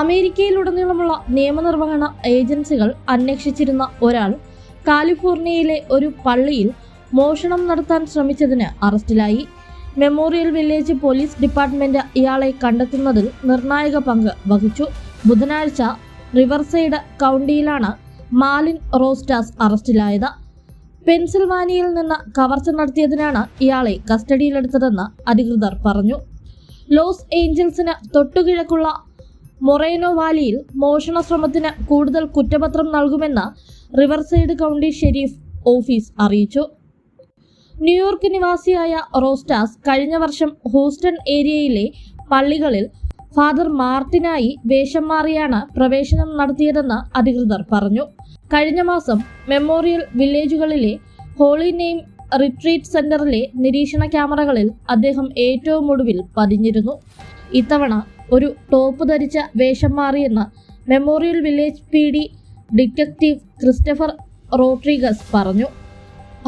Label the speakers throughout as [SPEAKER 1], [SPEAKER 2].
[SPEAKER 1] അമേരിക്കയിലുടനീളമുള്ള നിയമനിർവഹണ ഏജൻസികൾ അന്വേഷിച്ചിരുന്ന ഒരാൾ കാലിഫോർണിയയിലെ ഒരു പള്ളിയിൽ മോഷണം നടത്താൻ ശ്രമിച്ചതിന് അറസ്റ്റിലായി. മെമ്മോറിയൽ വില്ലേജ് പോലീസ് ഡിപ്പാർട്ട്മെന്റ് ഇയാളെ കണ്ടെത്തുന്നതിൽ നിർണായക പങ്ക് വഹിച്ചു. ബുധനാഴ്ച റിവർസൈഡ് കൗണ്ടിയിലാണ് മാലിൻ റോസ്റ്റാസ് അറസ്റ്റിലായത്. പെൻസിൽവാനിയയിൽ നിന്ന് കവർച്ച നടത്തിയതിനാണ് ഇയാളെ കസ്റ്റഡിയിലെടുത്തതെന്ന് അധികൃതർ പറഞ്ഞു. ലോസ് ഏഞ്ചൽസിന് തൊട്ടുകിഴക്കുള്ള മൊറേനോ വാലിയിൽ മോഷണ ശ്രമത്തിന് കൂടുതൽ കുറ്റപത്രം നൽകുമെന്ന് റിവർസൈഡ് കൗണ്ടി ഷെരീഫ് ഓഫീസ് അറിയിച്ചു. ന്യൂയോർക്ക് നിവാസിയായ റോസ്റ്റാസ് കഴിഞ്ഞ വർഷം ഹൂസ്റ്റൺ ഏരിയയിലെ പള്ളികളിൽ ഫാദർ മാർട്ടിനായി വേഷം മാറിയാണ് പ്രവേശനം നടത്തിയതെന്ന് അധികൃതർ പറഞ്ഞു. കഴിഞ്ഞ മാസം മെമ്മോറിയൽ വില്ലേജുകളിലെ ഹോളി നെയിം റിട്രീറ്റ് സെന്ററിലെ നിരീക്ഷണ ക്യാമറകളിൽ അദ്ദേഹം ഏറ്റവും ഒടുവിൽ പതിഞ്ഞിരുന്നു. ഇത്തവണ ഒരു ടോപ്പ് ധരിച്ച വേഷം മാറിയെന്ന് Memorial Village P D detective Christopher Rodriguez പറഞ്ഞു.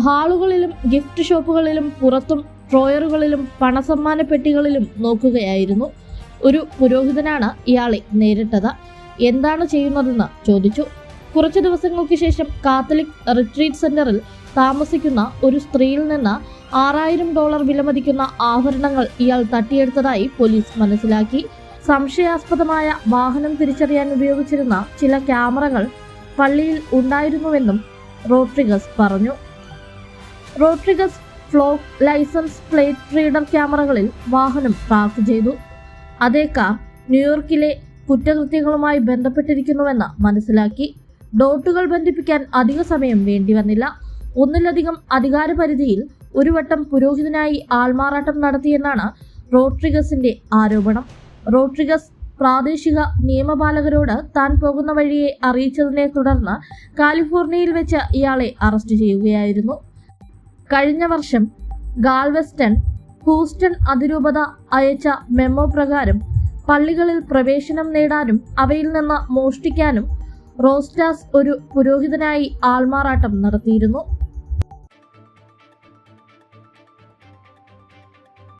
[SPEAKER 1] ഹാളുകളിലും ഗിഫ്റ്റ് ഷോപ്പുകളിലും പുറത്തും ട്രോയറുകളിലും പണസമ്മാന പെട്ടികളിലും നോക്കുകയായിരുന്നു. ഒരു പുരോഹിതനാണ് ഇയാളെ നേരിട്ടത്. എന്താണ് ചെയ്യുന്നതെന്ന് ചോദിച്ചു. കുറച്ച് ദിവസങ്ങൾക്ക് ശേഷം കാത്തലിക് റിട്രീറ്റ് സെന്ററിൽ താമസിക്കുന്ന ഒരു സ്ത്രീയിൽ നിന്ന് ആറായിരം ഡോളർ വിലമതിക്കുന്ന ആഭരണങ്ങൾ ഇയാൾ തട്ടിയെടുത്തതായി പോലീസ് മനസ്സിലാക്കി. സംശയാസ്പദമായ വാഹനം തിരിച്ചറിയാൻ ഉപയോഗിച്ചിരുന്ന ചില ക്യാമറകൾ പള്ളിയിൽ ഉണ്ടായിരുന്നുവെന്നും റോഡ്രിഗസ് പറഞ്ഞു. Rodriguez Flock license plate reader ക്യാമറകളിൽ വാഹനം ട്രാക്ക് ചെയ്തു. അതേ കാർ ന്യൂയോർക്കിലെ കുറ്റകൃത്യങ്ങളുമായി ബന്ധപ്പെട്ടിരിക്കുന്നുവെന്ന് മനസ്സിലാക്കി. ഡോട്ടുകൾ ബന്ധിപ്പിക്കാൻ അധിക സമയം വേണ്ടിവന്നില്ല. ഒന്നിലധികം അധികാരപരിധിയിൽ ഒരു വട്ടം പുരോഹിതനായി ആൾമാറാട്ടം നടത്തിയെന്നാണ് റോഡ്രിഗസിന്റെ ആരോപണം. റോഡ്രിഗസ് പ്രാദേശിക നിയമപാലകരോട് താൻ പോകുന്ന വഴിയെ അറിയിച്ചതിനെ തുടർന്ന് കാലിഫോർണിയയിൽ വെച്ച് ഇയാളെ അറസ്റ്റ് ചെയ്യുകയായിരുന്നു. കഴിഞ്ഞ വർഷം ഗാൽവെസ്റ്റൺ ഹൂസ്റ്റൺ അതിരൂപത അയച്ച മെമ്മോ പ്രകാരം പള്ളികളിൽ പ്രവേശനം നേടാനും അവയിൽ നിന്ന് മോഷ്ടിക്കാനും റോസ്റ്റാസ് ഒരു പുരോഹിതനായി ആൾമാറാട്ടം നടത്തിയിരുന്നു.